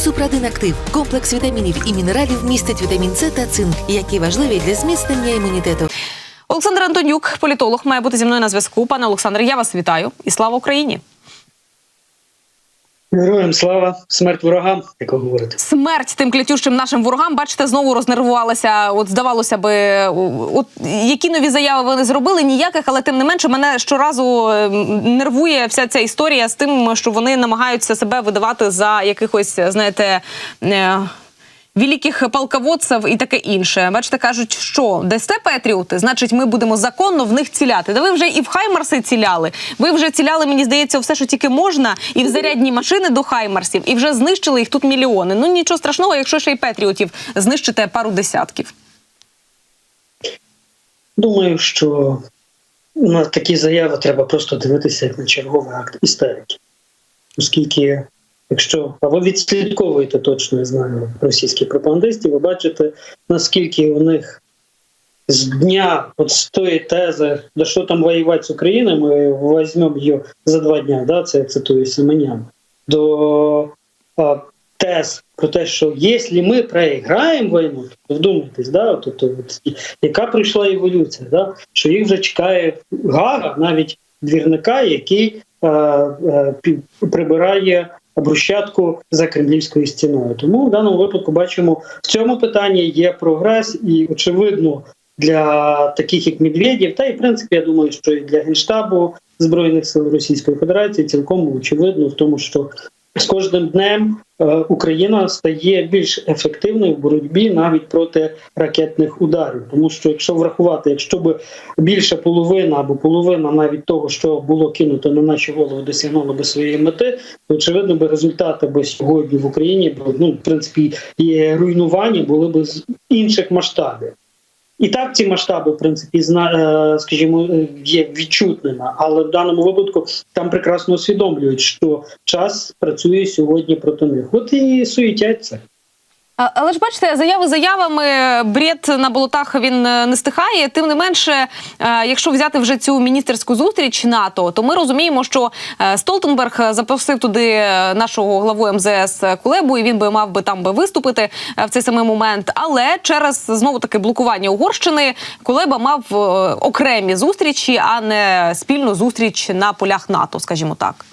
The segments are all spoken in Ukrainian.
Супрадин Актив комплекс вітамінів і мінералів містить вітамін С та цинк, які важливі для зміцнення імунітету. Олександр Антонюк, політолог, має бути зі мною на зв'язку. Пане Олександре, я вас вітаю і слава Україні! Героям слава, смерть ворогам, як ви говорите. Смерть тим клятющим нашим ворогам. Бачите, знову рознервувалася. От здавалося би, от які нові заяви вони зробили, ніяких, але тим не менше мене щоразу е, нервує вся ця історія з тим, що вони намагаються себе видавати за якихось, знаєте. Великих полководців і таке інше. Бачите, кажуть, що дасте патріоти, значить, ми будемо законно в них ціляти. Да ви вже і в Хаймарси ціляли. Ви вже ціляли, мені здається, все, що тільки можна, і в зарядні машини до Хаймарсів, і вже знищили їх тут мільйони. Ну нічого страшного, якщо ще й патріотів знищите пару десятків. Думаю, що на такі заяви треба просто дивитися як на черговий акт істерики. Оскільки, якщо а ви відслідковуєте точно, я знаю, російських пропагандистів, ви бачите, наскільки у них з дня от з тої тези, да що там воювати з Україною, ми візьмемо її за два дня, да, це я цитую Семенян, до а, тез про те, що якщо ми проіграємо війну, то вдумайтесь, да, от, от, от, яка прийшла еволюція, да, що їх вже чекає гара, навіть двірника, який е, пі- прибирає брусчатку за кремлівською стіною. Тому в даному випадку бачимо, в цьому питанні є прогрес, і очевидно для таких як Медведєв, та і в принципі, я думаю, що і для генштабу збройних сил Російської Федерації цілком очевидно в тому, що з кожним днем е, Україна стає більш ефективною в боротьбі навіть проти ракетних ударів. Тому що, якщо врахувати, якщо б більше половина або половина навіть того, що було кинуто на наші голови, досягнуло би своєї мети, то очевидно би результати би сьогодні в Україні ну, в принципі і руйнування були б з інших масштабів. І так ці масштаби, в принципі, зна, е, скажімо, е, є відчутними, але в даному випадку там прекрасно усвідомлюють, що час працює сьогодні проти них. От і суетяться. Але ж бачите, заяви заявами, бред на болотах він е, не стихає. Тим не менше, е, якщо взяти вже цю міністерську зустріч НАТО, то ми розуміємо, що е, Столтенберг запросив туди нашого главу МЗС Кулебу, і він би мав би там би виступити в цей самий момент. Але через знову таки блокування Угорщини Кулеба мав окремі зустрічі, а не спільну зустріч на полях НАТО, скажімо так.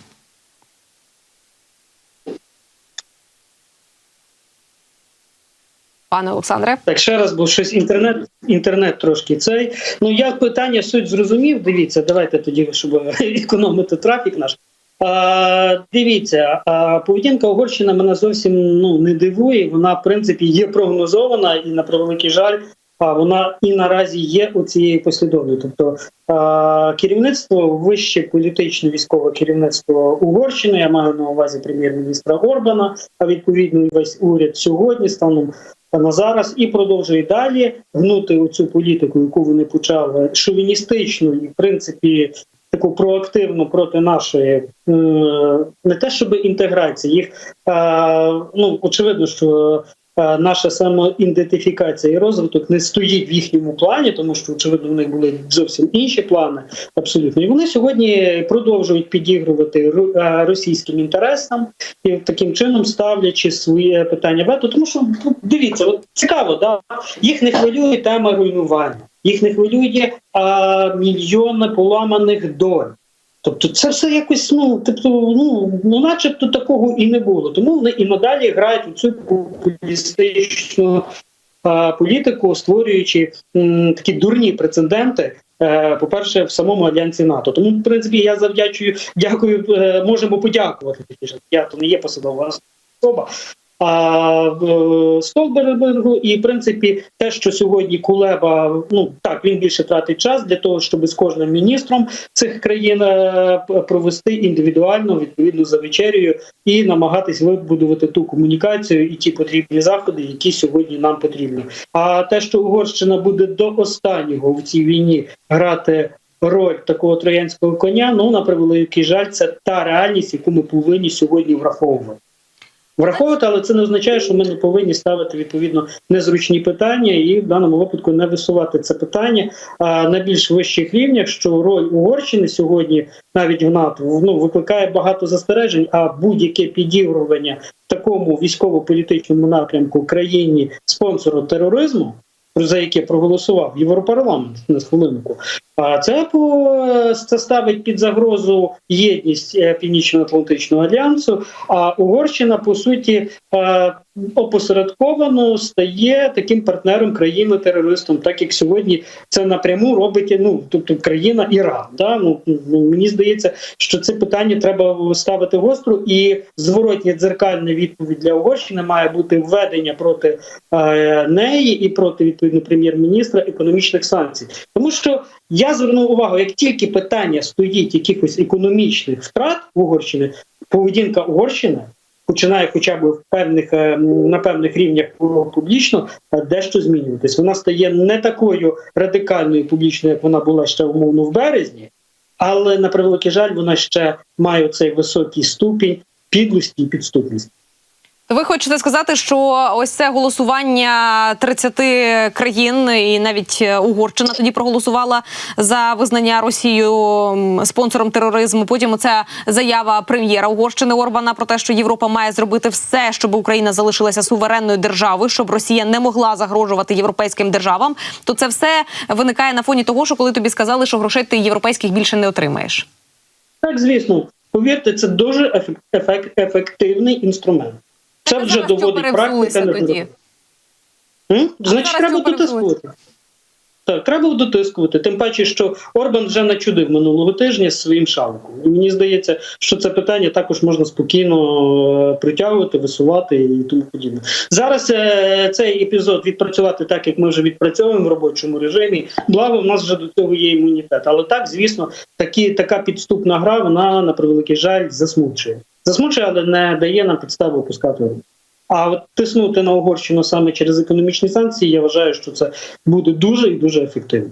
Пане Олександре. Так ще раз, бо щось інтернет, інтернет трошки цей. Ну я питання суть зрозумів. Дивіться, давайте тоді, щоб економити трафік наш. А, дивіться, а, поведінка Угорщини мене зовсім ну не дивує. Вона в принципі є прогнозована і на превеликий жаль. А вона і наразі є у цієї послідовної. Тобто а, керівництво вище політичне військове керівництво Угорщини. Я маю на увазі прем'єр-міністра Орбана, а відповідно весь уряд сьогодні станом на зараз і продовжує далі гнути оцю політику, яку вони почали шовіністичну і в принципі таку проактивну проти нашої е, не те, щоб інтеграції їх е, ну очевидно, що. Е, Наша самоідентифікація і розвиток не стоїть в їхньому плані, тому що очевидно в них були зовсім інші плани. Абсолютно, і вони сьогодні продовжують підігрувати ру- е, російським інтересам і таким чином ставлячи своє питання вето. Тому що ну, дивіться, от цікаво, да їх не хвилює тема руйнування, їх не хвилює а, мільйони поламаних доль. Тобто це все якось, ну тобто, ну, ну начебто такого і не було. Тому вони і надалі грають у цю популістичну а, політику, створюючи м, такі дурні прецеденти. е, По-перше, в самому альянсі НАТО. Тому, в принципі, я завдячую, дякую, е, можемо подякувати. Я то не є посадова особа. А е, Столбергу, і в принципі, те, що сьогодні Кулеба, ну так він більше тратить час для того, щоб з кожним міністром цих країн е, провести індивідуально відповідно за вечерею і намагатись вибудувати ту комунікацію і ті потрібні заходи, які сьогодні нам потрібні. А те, що Угорщина буде до останнього в цій війні грати. Роль такого троянського коня, ну на превеликий жаль, це та реальність, яку ми повинні сьогодні враховувати. Враховувати, але це не означає, що ми не повинні ставити відповідно незручні питання і в даному випадку не висувати це питання а, на більш вищих рівнях. Що роль Угорщини сьогодні навіть в НАТО ну викликає багато застережень, а будь-яке підігрування такому військово-політичному напрямку країні спонсору тероризму. За яке проголосував Європарламент на хвилинку, а це це ставить під загрозу єдність е, Північно-Атлантичного альянсу. А Угорщина по суті е, опосередковано стає таким партнером країни терористом, так як сьогодні це напряму робить ну тобто країна Іран. Да? Ну ну, мені здається, що це питання треба ставити гостро, і зворотня дзеркальна відповідь для Угорщини має бути введення проти е, неї і проти відповідно прем'єр-міністра економічних санкцій, тому що я звернув увагу, як тільки питання стоїть якихось економічних втрат в Угорщини, поведінка Угорщини починає, хоча б в певних е, на певних рівнях публічно е, дещо змінюватись. Вона стає не такою радикальною публічною, як вона була ще умовно в березні, але на превеликий жаль, вона ще має цей високий ступінь підлості і підступності. Ви хочете сказати, що ось це голосування 30 країн, і навіть Угорщина тоді проголосувала за визнання Росією спонсором тероризму. Потім ця заява прем'єра Угорщини Орбана про те, що Європа має зробити все, щоб Україна залишилася суверенною державою, щоб Росія не могла загрожувати європейським державам. То це все виникає на фоні того, що коли тобі сказали, що грошей ти європейських більше не отримаєш. Так, звісно, повірте, це дуже ефек- ефек- ефективний інструмент. Це вже доводить практика. тоді? не М? Значить, треба дотискувати. Так, треба дотискувати. Тим паче, що Орбан вже начудив минулого тижня з своїм шалком. І мені здається, що це питання також можна спокійно е, притягувати, висувати і тому подібне. Зараз е, цей епізод відпрацювати так, як ми вже відпрацьовуємо в робочому режимі. Благо, в нас вже до цього є імунітет. Але так, звісно, такі, така підступна гра, вона на превеликий жаль засмучує. Засмучує, але не дає нам підстави опускати руку. А от тиснути на Угорщину саме через економічні санкції, я вважаю, що це буде дуже і дуже ефективно.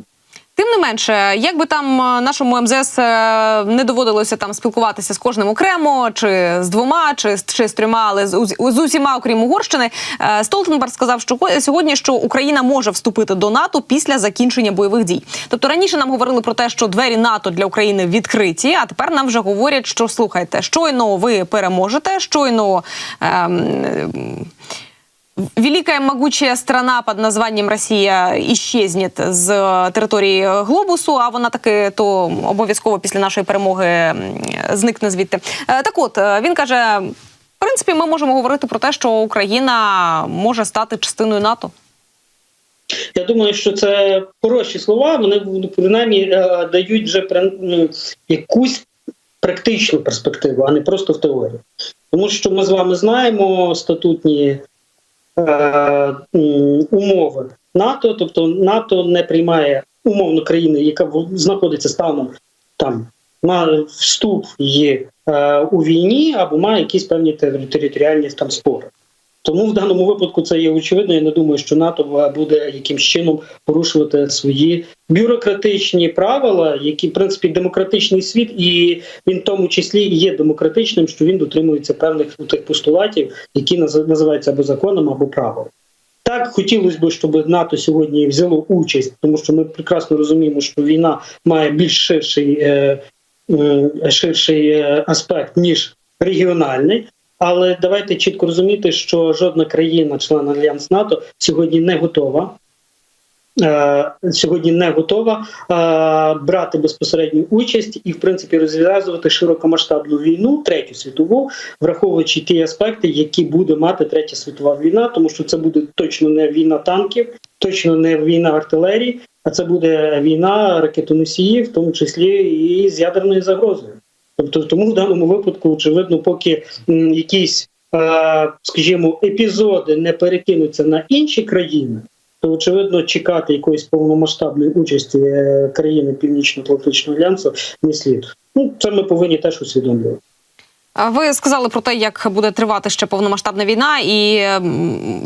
Тим не менше, як би там е, нашому МЗС е, не доводилося там спілкуватися з кожним окремо, чи з двома, чи, чи з трьома, але з, з усіма, окрім Угорщини, е, Столтенберг сказав, що сьогодні що Україна може вступити до НАТО після закінчення бойових дій. Тобто раніше нам говорили про те, що двері НАТО для України відкриті, а тепер нам вже говорять, що слухайте, щойно ви переможете, щойно. Ем, Великая могучая страна под названием Росія іщезнет з е, території глобусу. А вона таки то обов'язково після нашої перемоги зникне звідти. Е, Так, от е, він каже: в принципі, ми можемо говорити про те, що Україна може стати частиною НАТО. Я думаю, що це хороші слова. Вони принаймні е, дають вже ну, якусь практичну перспективу, а не просто в теорії. Тому що ми з вами знаємо статутні умови НАТО, тобто НАТО не приймає умовно країни, яка знаходиться станом там на вступ її е, у війні або має якісь певні територіальні там спори. Тому в даному випадку це є очевидно. Я не думаю, що НАТО буде якимсь чином порушувати свої бюрократичні правила, які в принципі демократичний світ, і він в тому числі є демократичним, що він дотримується певних тих постулатів, які називаються або законом, або правом. Так хотілося б, щоб НАТО сьогодні взяло участь, тому що ми прекрасно розуміємо, що війна має більш ширший, е, е, ширший е, аспект ніж регіональний. Але давайте чітко розуміти, що жодна країна, член альянс НАТО, сьогодні не готова. е, Сьогодні не готова е, брати безпосередню участь і, в принципі, розв'язувати широкомасштабну війну, третю світову, враховуючи ті аспекти, які буде мати третя світова війна, тому що це буде точно не війна танків, точно не війна артилерії, а це буде війна ракетоносіїв, в тому числі і з ядерною загрозою. Тобто, тому в даному випадку, очевидно, поки якісь, е, скажімо, епізоди не перекинуться на інші країни, то очевидно чекати якоїсь повномасштабної участі е, країни Північно-Атлантичного альянсу не слід. Ну це ми повинні теж усвідомлювати. Ви сказали про те, як буде тривати ще повномасштабна війна, і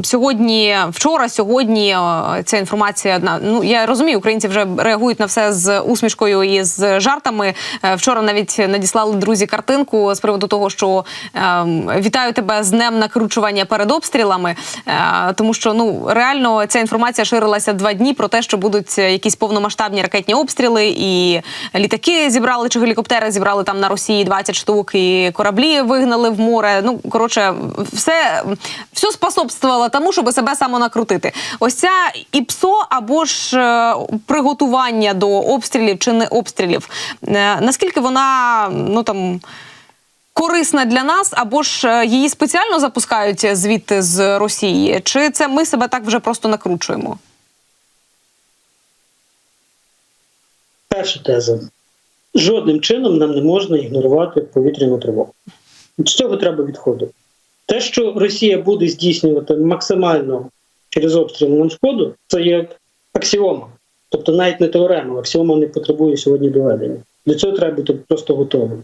сьогодні, вчора, сьогодні е, ця інформація ну я розумію, українці вже реагують на все з усмішкою і з жартами. Е, Вчора навіть надіслали друзі картинку з приводу того, що ем, вітаю тебе з днем накручування перед обстрілами, Е, тому що ну реально ця інформація ширилася два дні про те, що будуть якісь повномасштабні ракетні обстріли, і літаки зібрали чи гелікоптери зібрали там на Росії 20 штук, і кораблі вигнали в море. Ну коротше, все, все способствувало тому, щоб себе самонакрутити. Ось ця ІПСО або ж е, приготування до обстрілів чи не обстрілів. Е, наскільки вона ну там. Корисна для нас, або ж е, її спеціально запускають звідти з Росії, чи це ми себе так вже просто накручуємо? Перша теза. Жодним чином нам не можна ігнорувати повітряну тривогу. З цього треба відходити. Те, що Росія буде здійснювати максимально через обстріли нам шкоду, це є аксіома. Тобто навіть не теорема, аксіома не потребує сьогодні доведення. До цього треба бути просто готовим.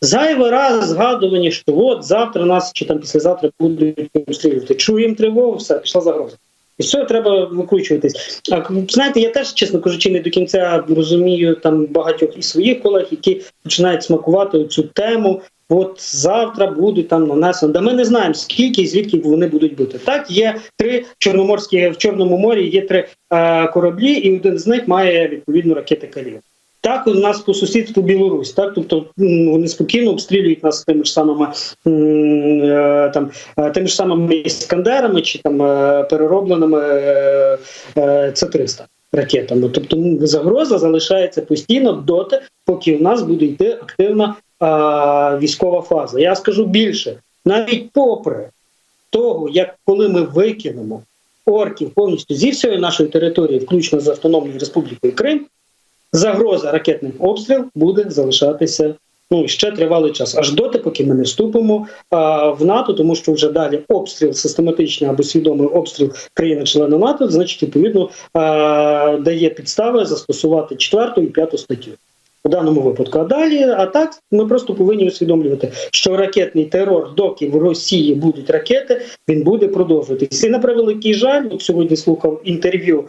Зайвий раз згадування, що от завтра нас чи там післязавтра будуть обстрілювати. Чуємо тривогу, все, пішла загроза. І з цього треба викручуватись. А знаєте, я теж, чесно кажучи, не до кінця розумію там багатьох і своїх колег, які починають смакувати цю тему. От завтра будуть там нанесено. Да ми не знаємо скільки і звідки вони будуть бути. Так є три чорноморські в Чорному морі. Є три е, кораблі, і один з них має відповідно ракети Калібр. Так, у нас по сусідству Білорусь, так тобто вони спокійно обстрілюють нас тими ж самими е, там е, тими ж самими іскандерами чи там е, переробленими е, е, С-300 ракетами. Тобто загроза залишається постійно доти, поки у нас буде йти активна військова фаза. Я скажу більше, навіть попри того, як коли ми викинемо орків повністю зі всієї нашої території, включно з Автономною Республікою Крим загроза ракетних обстріл буде залишатися ну ще тривалий час, аж доти, поки ми не вступимо а, в НАТО, тому що вже далі обстріл систематичний або свідомий обстріл країни-члена НАТО, значить, відповідно а, дає підстави застосувати четверту і п'яту статтю. У даному випадку, а далі, а так ми просто повинні усвідомлювати, що ракетний терор, доки в Росії будуть ракети, він буде продовжуватися. І на превеликий жаль, от сьогодні слухав інтерв'ю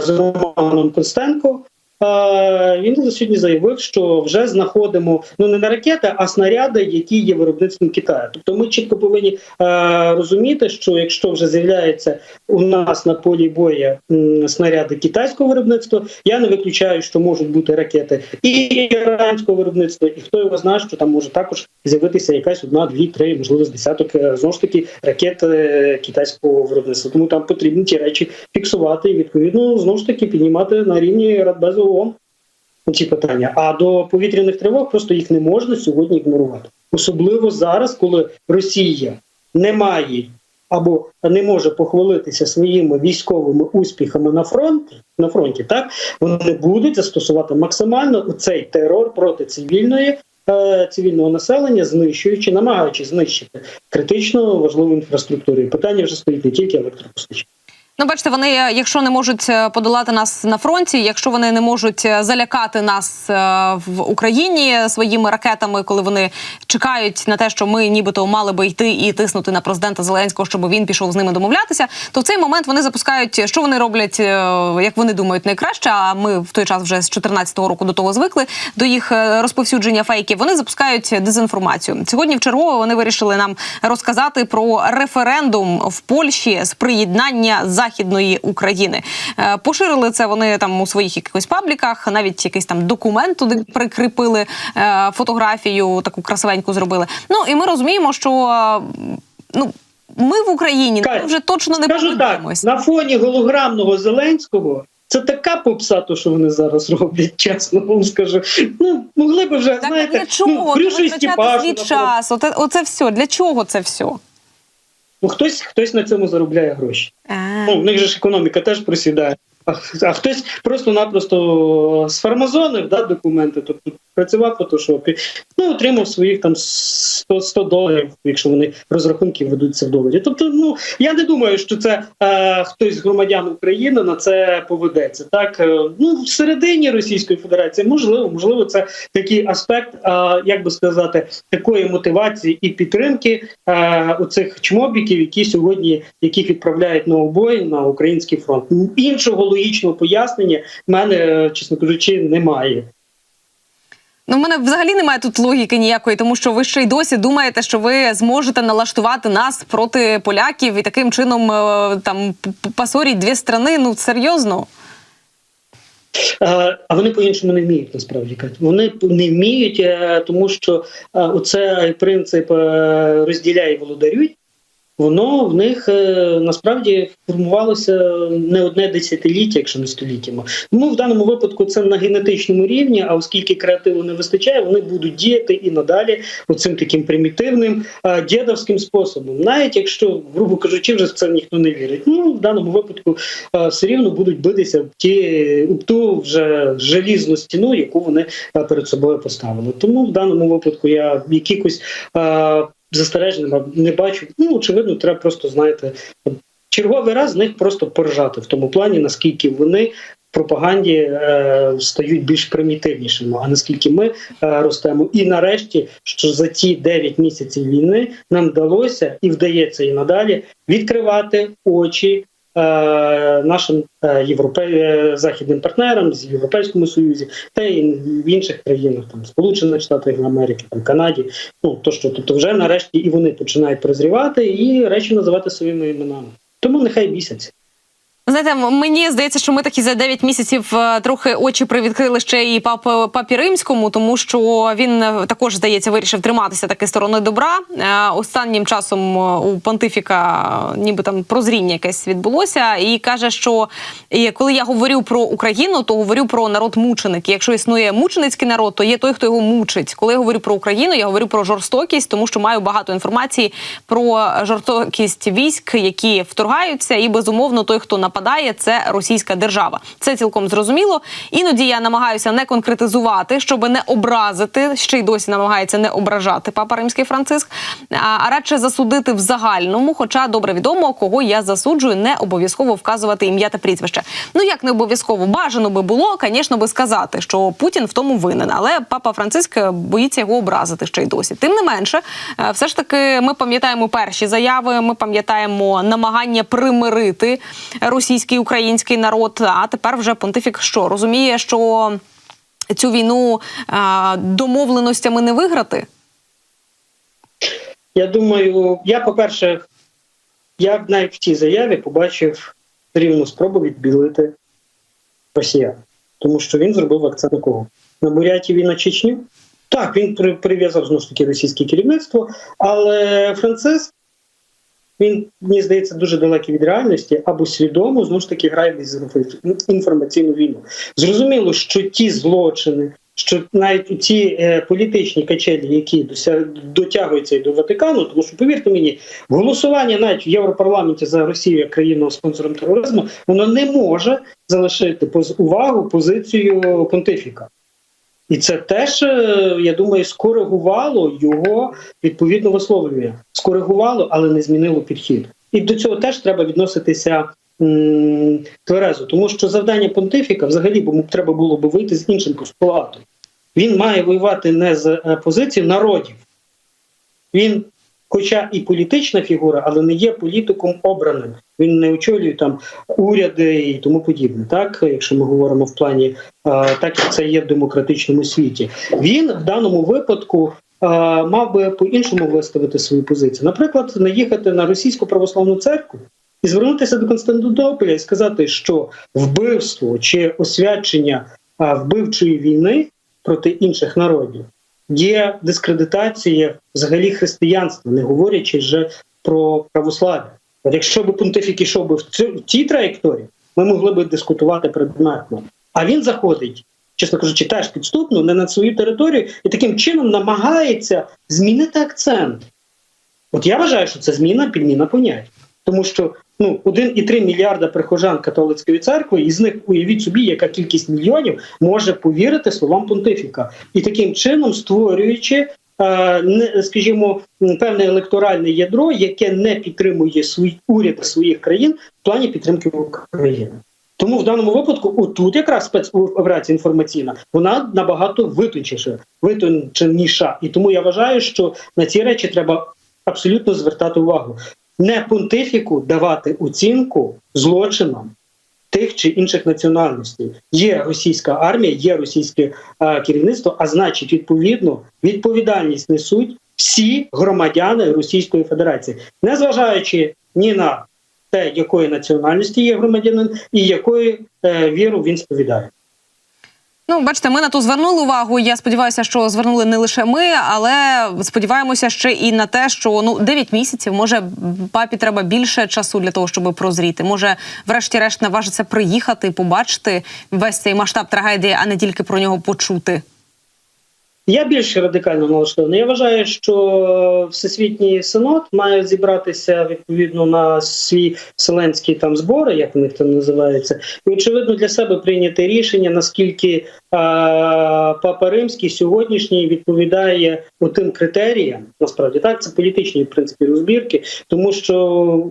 з Романом Костенко. Е, Він сьогодні заявив, що вже знаходимо ну не на ракети, а снаряди, які є виробництвом Китаю. Тобто, ми чітко повинні е, розуміти, що якщо вже з'являється у нас на полі боя м, снаряди китайського виробництва, я не виключаю, що можуть бути ракети і іранського виробництва, і хто його знає, що там може також з'явитися якась одна, дві, три, можливо, з десяток е, знову ж таки ракет китайського виробництва. Тому там потрібно ті речі фіксувати і відповідно знову ж таки піднімати на рівні Радбезу ООН ці питання. А до повітряних тривог просто їх не можна сьогодні ігнорувати. Особливо зараз, коли Росія не має або не може похвалитися своїми військовими успіхами на фронті, на фронті, так вони будуть застосувати максимально цей терор проти цивільної. е, Цивільного населення, знищуючи, намагаючись знищити критично важливу інфраструктуру. І питання вже стоїть не тільки електропостачання. Ну, бачите, вони, е, якщо не можуть е, подолати нас на фронті, якщо вони не можуть е, залякати нас в Україні своїми ракетами, коли вони чекають на те, що ми нібито мали би йти і тиснути на президента Зеленського, щоб він пішов з ними домовлятися, то в цей момент вони запускають, що вони роблять, як вони думають, найкраще. А ми в той час вже з 2014 року до того звикли до їх розповсюдження фейків. Вони запускають дезінформацію. Сьогодні в чергове вони вирішили нам розказати про референдум в Польщі з приєднання західної України. Е, Поширили це вони там у своїх якихось пабліках, навіть якийсь там документ туди прикріпили е, фотографію, таку красивеньку зробили. Ну і ми розуміємо, що е, ну. Ми в Україні Кать, вже точно не Скажу так, на фоні голограмного Зеленського це така попса, то що вони зараз роблять, чесно вам скажу. Ну, могли б вже, Так знаєте, для чого? ну, час. Оце, оце все. Для чого це все? Ну, хтось, хтось на цьому заробляє гроші. А. Ну, в них же ж економіка теж просідає. А, хтось просто-напросто сфармазонив да, документи, тобто працював в фотошопі, ну отримав своїх там 100, 100 доларів, якщо вони розрахунки ведуться в доларі. Тобто, ну я не думаю, що це е, хтось з громадян України на це поведеться. Так е, ну всередині Російської Федерації можливо, можливо, це такий аспект, е, як би сказати, такої мотивації і підтримки е, у цих чмобіків, які сьогодні яких відправляють на обої на український фронт. Іншого логічного пояснення в мене, е, чесно кажучи, немає. Ну, в мене взагалі немає тут логіки ніякої, тому що ви ще й досі думаєте, що ви зможете налаштувати нас проти поляків і таким чином е, там пасоріть дві страни. Ну серйозно. Е, А вони по-іншому не вміють насправді. Вони не вміють, тому що е, оце принцип розділяй володарюй. Воно в них е, насправді формувалося не одне десятиліття, якщо не століттями. Тому в даному випадку це на генетичному рівні. А оскільки креативу не вистачає, вони будуть діяти і надалі оцим таким примітивним е, дєдовським способом. Навіть якщо, грубо кажучи, вже в це ніхто не вірить. Ну в даному випадку е, все рівно будуть битися в ті об ту вже желізну стіну, яку вони перед собою поставили. Тому в даному випадку я якихось застережень не бачу. Ну очевидно, треба просто знаєте, черговий раз з них просто поржати в тому плані, наскільки вони. в Пропаганді е, стають більш примітивнішими, а наскільки ми е, ростемо, і нарешті, що за ті 9 місяців війни нам вдалося і вдається і надалі відкривати очі нашим е, європе... е, західним партнерам з Європейському Союзі та й в інших країнах, там Сполучених Штатів Америки, там Канаді. Ну то що, тобто, вже нарешті і вони починають прозрівати і речі називати своїми іменами. Тому нехай бісяться. Знаєте, мені здається, що ми такі за 9 місяців е, трохи очі привідкрили ще і пап, папі римському, тому що він е, також здається вирішив триматися таки сторони добра. Е, Останнім часом е, у понтифіка е, ніби там прозріння якесь відбулося, і каже, що коли я говорю про Україну, то говорю про народ мученик. Якщо існує мученицький народ, то є той, хто його мучить. Коли я говорю про Україну, я говорю про жорстокість, тому що маю багато інформації про жорстокість військ, які вторгаються, і безумовно той, хто нападає, це російська держава. Це цілком зрозуміло. Іноді я намагаюся не конкретизувати, щоб не образити, ще й досі намагається не ображати папа римський Франциск, а, радше засудити в загальному. Хоча добре відомо, кого я засуджую, не обов'язково вказувати ім'я та прізвище. Ну як не обов'язково бажано би було, звісно, би сказати, що Путін в тому винен, але папа Франциск боїться його образити ще й досі. Тим не менше, е, все ж таки, ми пам'ятаємо перші заяви. Ми пам'ятаємо намагання примирити російський український народ. А тепер вже понтифік що розуміє, що цю війну е, домовленостями не виграти. Я думаю, я, по-перше, я навіть в цій заяві побачив рівну спробу відбілити росіян, тому що він зробив акцент на кого? На Бурятів і на Чечню. Так, він прив'язав знову ж таки російське керівництво, але Франциск, він, мені здається, дуже далекий від реальності або свідомо знову ж таки грає інформаційну війну. Зрозуміло, що ті злочини, що навіть ці е, політичні качелі, які дося... дотягуються і до Ватикану, тому що повірте мені, голосування навіть в Європарламенті за Росію як країну спонсором тероризму, воно не може залишити поз увагу позицію понтифіка. І це теж, е, я думаю, скоригувало його відповідно висловлювання. Скоригувало, але не змінило підхід. І до цього теж треба відноситися м, тверезо, тому що завдання понтифіка взагалі бо треба було б вийти з іншим постулатом. Він має воювати не з е, позиції народів. Він, хоча і політична фігура, але не є політиком обраним. Він не очолює там уряди і тому подібне. Так, якщо ми говоримо в плані, так як це є в демократичному світі, він в даному випадку. Мав би по-іншому виставити свою позицію. Наприклад, наїхати на російську православну церкву і звернутися до Константинополя і сказати, що вбивство чи освячення вбивчої війни проти інших народів є дискредитація взагалі християнства, не говорячи вже про православ'я. От якщо б понтифік ішов би в цій траєкторії, ми могли б дискутувати предметно. А він заходить, чесно кажучи, теж підступно не на свою територію і таким чином намагається змінити акцент. От я вважаю, що це зміна підміна понять. Тому що ну 1,3 мільярда прихожан католицької церкви, із них уявіть собі, яка кількість мільйонів може повірити словам понтифіка, і таким чином створюючи. е, скажімо, певне електоральне ядро, яке не підтримує свої уряди своїх країн в плані підтримки України. Тому в даному випадку, отут якраз спецоперація інформаційна, вона набагато витончіша, витонченіша. І тому я вважаю, що на ці речі треба абсолютно звертати увагу. Не понтифіку давати оцінку злочинам тих чи інших національностей. Є російська армія, є російське е, керівництво, а значить, відповідно, відповідальність несуть всі громадяни Російської Федерації, незважаючи ні на те, якої національності є громадянин, і якої е, віру він сповідає. Ну, бачите, ми на то звернули увагу. Я сподіваюся, що звернули не лише ми, але сподіваємося ще і на те, що ну 9 місяців може папі треба більше часу для того, щоб прозріти. Може, врешті-решт наважиться приїхати, побачити весь цей масштаб трагедії, а не тільки про нього почути. Я більш радикально налаштований. Я вважаю, що всесвітній синод має зібратися відповідно на свій вселенські там збори, як них там називається, і очевидно для себе прийняти рішення, наскільки а, папа римський сьогоднішній відповідає тим критеріям. Насправді так це політичні в принципі розбірки, тому що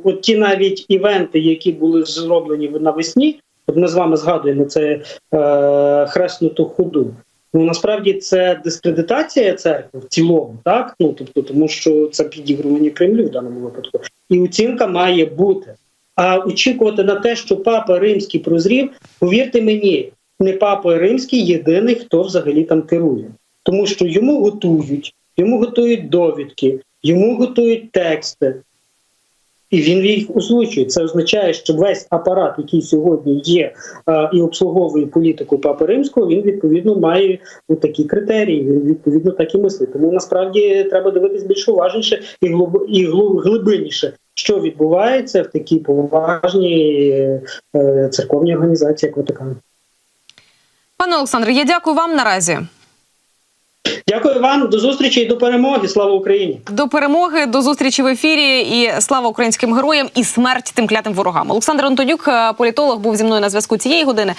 от ті навіть івенти, які були зроблені навесні, от ми з вами згадуємо це е, хреснуту ходу. Ну насправді це дискредитація церкви в цілому, так ну тобто, тому що це підігрування Кремлю в даному випадку, і оцінка має бути. А очікувати на те, що папа римський прозрів, повірте мені, не папа римський єдиний, хто взагалі там керує, тому що йому готують, йому готують довідки, йому готують тексти. І він їх озвучує. Це означає, що весь апарат, який сьогодні є е, і обслуговує політику Папи Римського, він відповідно має такі критерії. Він відповідно так і мислить. Тому насправді треба дивитись більш уважніше і і глиб- глибинніше, що відбувається в такій поважній е, церковній організації, як Ватикан. Пане Олександре, я дякую вам наразі. Дякую вам, до зустрічі і до перемоги. Слава Україні! До перемоги, до зустрічі в ефірі. І слава українським героям і смерть тим клятим ворогам. Олександр Антонюк, е, політолог, був зі мною на зв'язку цієї години.